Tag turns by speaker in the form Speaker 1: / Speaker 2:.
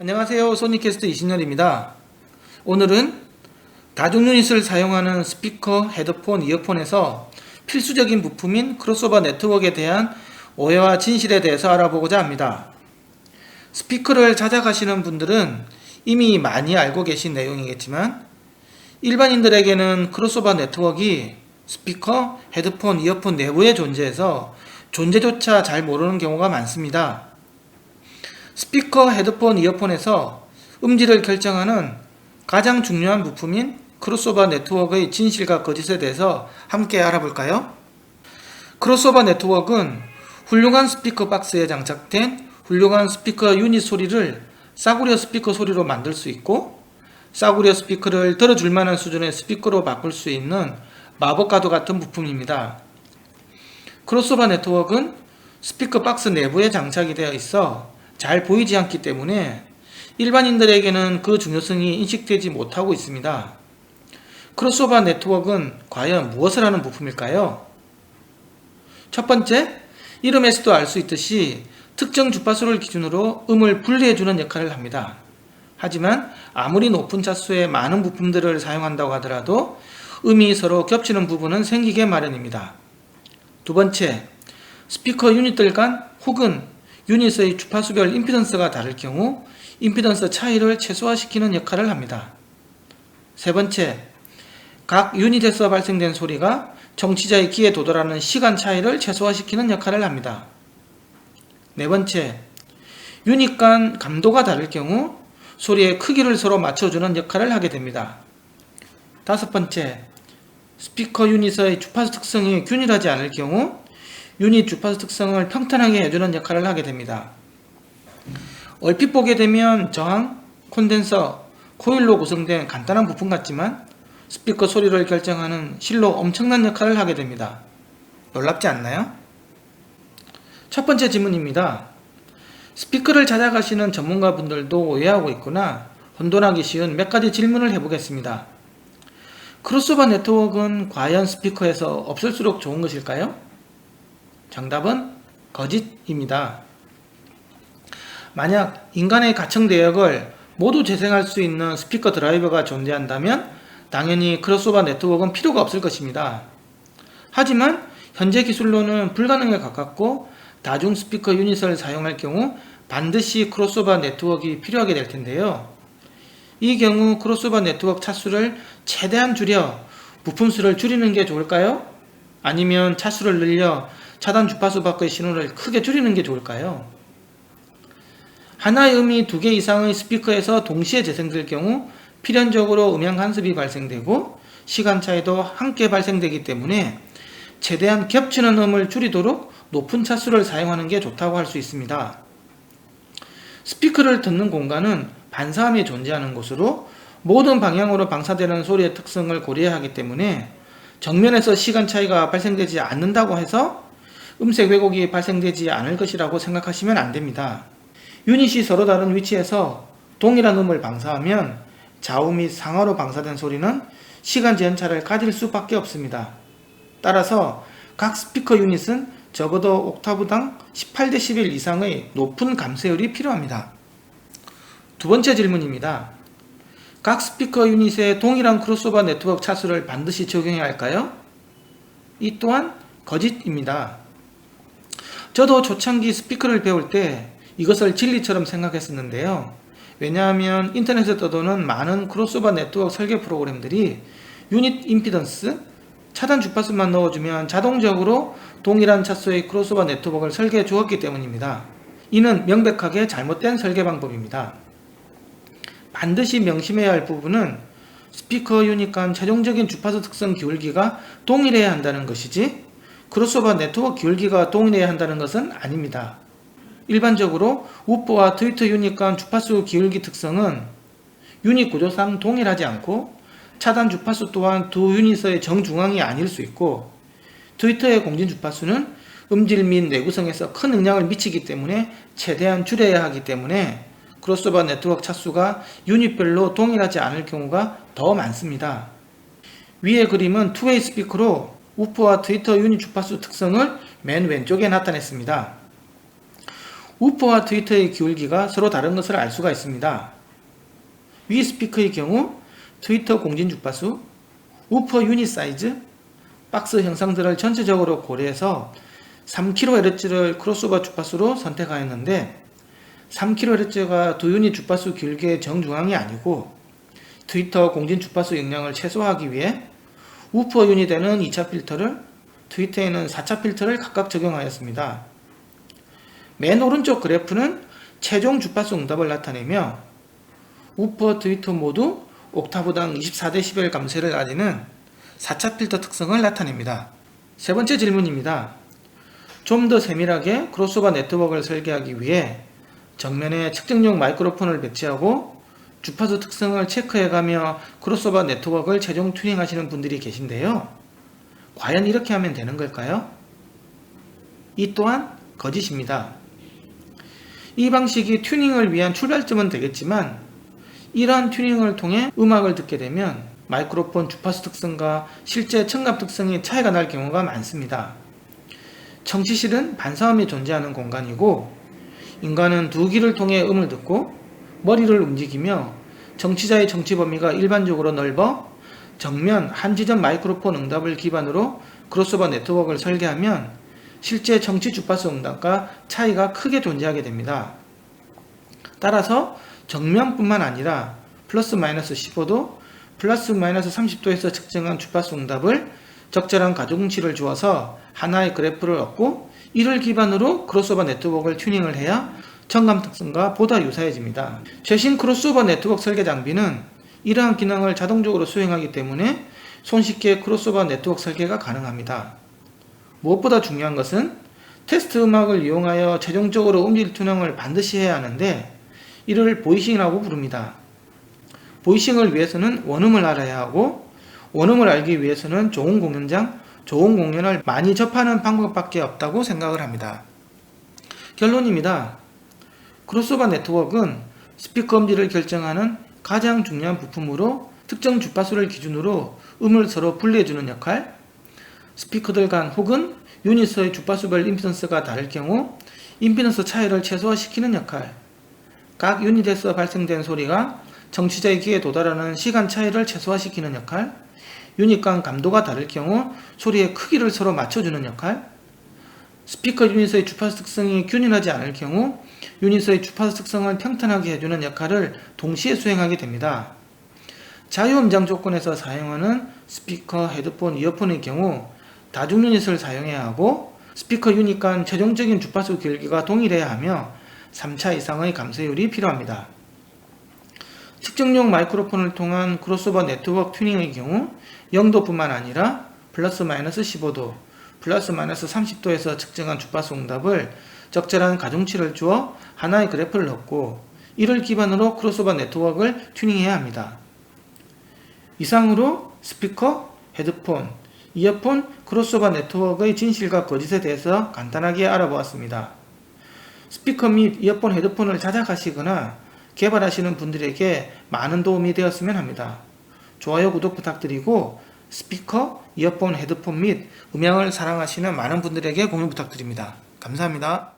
Speaker 1: 안녕하세요. 소니캐스트 이신열입니다. 오늘은 다중 유닛을 사용하는 스피커, 헤드폰, 이어폰에서 필수적인 부품인 크로스오버 네트워크에 대한 오해와 진실에 대해서 알아보고자 합니다. 스피커를 찾아가시는 분들은 이미 많이 알고 계신 내용이겠지만 일반인들에게는 크로스오버 네트워크가 스피커, 헤드폰, 이어폰 내부에 존재해서 존재조차 잘 모르는 경우가 많습니다. 스피커, 헤드폰, 이어폰에서 음질을 결정하는 가장 중요한 부품인 크로스오버 네트워크의 진실과 거짓에 대해서 함께 알아볼까요? 크로스오버 네트워크는 훌륭한 스피커 박스에 장착된 훌륭한 스피커 유닛 소리를 싸구려 스피커 소리로 만들 수 있고 싸구려 스피커를 들어줄 만한 수준의 스피커로 바꿀 수 있는 마법과도 같은 부품입니다. 크로스오버 네트워크는 스피커 박스 내부에 장착이 되어 있어 잘 보이지 않기 때문에 일반인들에게는 그 중요성이 인식되지 못하고 있습니다. 크로스오버 네트워크는 과연 무엇을 하는 부품일까요? 첫 번째, 이름에서도 알 수 있듯이 특정 주파수를 기준으로 음을 분리해주는 역할을 합니다. 하지만 아무리 높은 차수의 많은 부품들을 사용한다고 하더라도 음이 서로 겹치는 부분은 생기게 마련입니다. 두 번째, 스피커 유닛들 간 혹은 유닛의 주파수별 임피던스가 다를 경우 임피던스 차이를 최소화시키는 역할을 합니다. 세 번째, 각 유닛에서 발생된 소리가 정치자의 귀에 도달하는 시간 차이를 최소화시키는 역할을 합니다. 네 번째, 유닛 간 감도가 다를 경우 소리의 크기를 서로 맞춰주는 역할을 하게 됩니다. 다섯 번째, 스피커 유닛의 주파수 특성이 균일하지 않을 경우 유닛 주파수 특성을 평탄하게 해주는 역할을 하게 됩니다. 얼핏 보게 되면 저항, 콘덴서, 코일로 구성된 간단한 부품 같지만 스피커 소리를 결정하는 실로 엄청난 역할을 하게 됩니다. 놀랍지 않나요? 첫 번째 질문입니다. 스피커를 찾아가시는 전문가 분들도 오해하고 있구나 혼돈하기 쉬운 몇 가지 질문을 해보겠습니다. 크로스오버 네트워크는 과연 스피커에서 없을수록 좋은 것일까요? 정답은 거짓입니다. 만약 인간의 가청 대역을 모두 재생할 수 있는 스피커 드라이버가 존재한다면 당연히 크로스오버 네트워크는 필요가 없을 것입니다. 하지만 현재 기술로는 불가능에 가깝고 다중 스피커 유닛을 사용할 경우 반드시 크로스오버 네트워크가 필요하게 될 텐데요. 이 경우 크로스오버 네트워크 차수를 최대한 줄여 부품 수를 줄이는 게 좋을까요? 아니면 차수를 늘려 차단 주파수 밖의 신호를 크게 줄이는 게 좋을까요? 하나의 음이 두 개 이상의 스피커에서 동시에 재생될 경우 필연적으로 음향 간섭이 발생되고 시간 차이도 함께 발생되기 때문에 최대한 겹치는 음을 줄이도록 높은 차수를 사용하는 게 좋다고 할 수 있습니다. 스피커를 듣는 공간은 반사음이 존재하는 곳으로 모든 방향으로 방사되는 소리의 특성을 고려하기 때문에 정면에서 시간 차이가 발생되지 않는다고 해서 음색 왜곡이 발생되지 않을 것이라고 생각하시면 안 됩니다. 유닛이 서로 다른 위치에서 동일한 음을 방사하면 좌우 및 상하로 방사된 소리는 시간 지연차를 가질 수밖에 없습니다. 따라서 각 스피커 유닛은 적어도 옥타브당 18dB 이상의 높은 감쇄율이 필요합니다. 두 번째 질문입니다. 각 스피커 유닛에 동일한 크로스오버 네트워크 차수를 반드시 적용해야 할까요? 이 또한 거짓입니다. 저도 초창기 스피커를 배울 때 이것을 진리처럼 생각했었는데요. 왜냐하면 인터넷에 떠도는 많은 크로스오버 네트워크 설계 프로그램들이 유닛 임피던스, 차단 주파수만 넣어주면 자동적으로 동일한 차수의 크로스오버 네트워크를 설계해 주었기 때문입니다. 이는 명백하게 잘못된 설계 방법입니다. 반드시 명심해야 할 부분은 스피커 유닛 간 최종적인 주파수 특성 기울기가 동일해야 한다는 것이지 크로스오버 네트워크 기울기가 동일해야 한다는 것은 아닙니다. 일반적으로 우퍼와 트위터 유닛 간 주파수 기울기 특성은 유닛 구조상 동일하지 않고 차단 주파수 또한 두 유닛의 정중앙이 아닐 수 있고 트위터의 공진 주파수는 음질 및 내구성에서 큰 영향을 미치기 때문에 최대한 줄여야 하기 때문에 크로스오버 네트워크 차수가 유닛별로 동일하지 않을 경우가 더 많습니다. 위의 그림은 투웨이 스피커로 우퍼와 트위터 유닛 주파수 특성을 맨 왼쪽에 나타냈습니다. 우퍼와 트위터의 기울기가 서로 다른 것을 알 수가 있습니다. 위 스피커의 경우 트위터 공진 주파수, 우퍼 유닛 사이즈, 박스 형상들을 전체적으로 고려해서 3kHz를 크로스오버 주파수로 선택하였는데 3kHz가 두 유닛 주파수 길게의 정중앙이 아니고 트위터 공진 주파수 영향을 최소화하기 위해 우퍼 유닛에는 2차 필터를 트위터에는 4차 필터를 각각 적용하였습니다. 맨 오른쪽 그래프는 최종 주파수 응답을 나타내며 우퍼 트위터 모두 옥타브당 24dB 감쇄를 가지는 4차 필터 특성을 나타냅니다. 세 번째 질문입니다. 좀 더 세밀하게 크로스오버 네트워크를 설계하기 위해 정면에 측정용 마이크로폰을 배치하고 주파수 특성을 체크해가며 크로스오버 네트워크를 최종 튜닝하시는 분들이 계신데요. 과연 이렇게 하면 되는 걸까요? 이 또한 거짓입니다. 이 방식이 튜닝을 위한 출발점은 되겠지만 이러한 튜닝을 통해 음악을 듣게 되면 마이크로폰 주파수 특성과 실제 청각 특성이 차이가 날 경우가 많습니다. 청취실은 반사음이 존재하는 공간이고 인간은 두 귀를 통해 음을 듣고 머리를 움직이며 정치자의 정치 범위가 일반적으로 넓어 정면 한 지점 마이크로폰 응답을 기반으로 크로스오버 네트워크를 설계하면 실제 정치 주파수 응답과 차이가 크게 존재하게 됩니다. 따라서 정면뿐만 아니라 플러스 마이너스 15도, 플러스 마이너스 30도에서 측정한 주파수 응답을 적절한 가중치를 주어서 하나의 그래프를 얻고 이를 기반으로 크로스오버 네트워크를 튜닝을 해야 청감 특성과 보다 유사해집니다. 최신 크로스오버 네트워크 설계 장비는 이러한 기능을 자동적으로 수행하기 때문에 손쉽게 크로스오버 네트워크 설계가 가능합니다. 무엇보다 중요한 것은 테스트 음악을 이용하여 최종적으로 음질 튜닝을 반드시 해야 하는데 이를 보이싱이라고 부릅니다. 보이싱을 위해서는 원음을 알아야 하고 원음을 알기 위해서는 좋은 공연장, 좋은 공연을 많이 접하는 방법밖에 없다고 생각을 합니다. 결론입니다. 크로스오버 네트워크는 스피커 음질을 결정하는 가장 중요한 부품으로 특정 주파수를 기준으로 음을 서로 분리해주는 역할, 스피커들 간 혹은 유닛의 주파수별 임피던스가 다를 경우 임피던스 차이를 최소화시키는 역할, 각 유닛에서 발생된 소리가 정치자의 귀에 도달하는 시간 차이를 최소화시키는 역할, 유닛 간 감도가 다를 경우 소리의 크기를 서로 맞춰주는 역할, 스피커 유닛의 주파수 특성이 균일하지 않을 경우 유닛의 주파수 특성을 평탄하게 해주는 역할을 동시에 수행하게 됩니다. 자유음장 조건에서 사용하는 스피커, 헤드폰, 이어폰의 경우 다중 유닛을 사용해야 하고 스피커 유닛 간 최종적인 주파수 길기가 동일해야 하며 3차 이상의 감소율이 필요합니다. 측정용 마이크로폰을 통한 크로스오버 네트워크 튜닝의 경우 0도뿐만 아니라 플러스 마이너스 15도, 플러스 마이너스 30도에서 측정한 주파수 응답을 적절한 가중치를 주어 하나의 그래프를 넣고 이를 기반으로 크로스오버 네트워크를 튜닝해야 합니다. 이상으로 스피커, 헤드폰, 이어폰, 크로스오버 네트워크의 진실과 거짓에 대해서 간단하게 알아보았습니다. 스피커 및 이어폰, 헤드폰을 자작하시거나 개발하시는 분들에게 많은 도움이 되었으면 합니다. 좋아요, 구독 부탁드리고 스피커, 이어폰, 헤드폰 및 음향을 사랑하시는 많은 분들에게 공유 부탁드립니다. 감사합니다.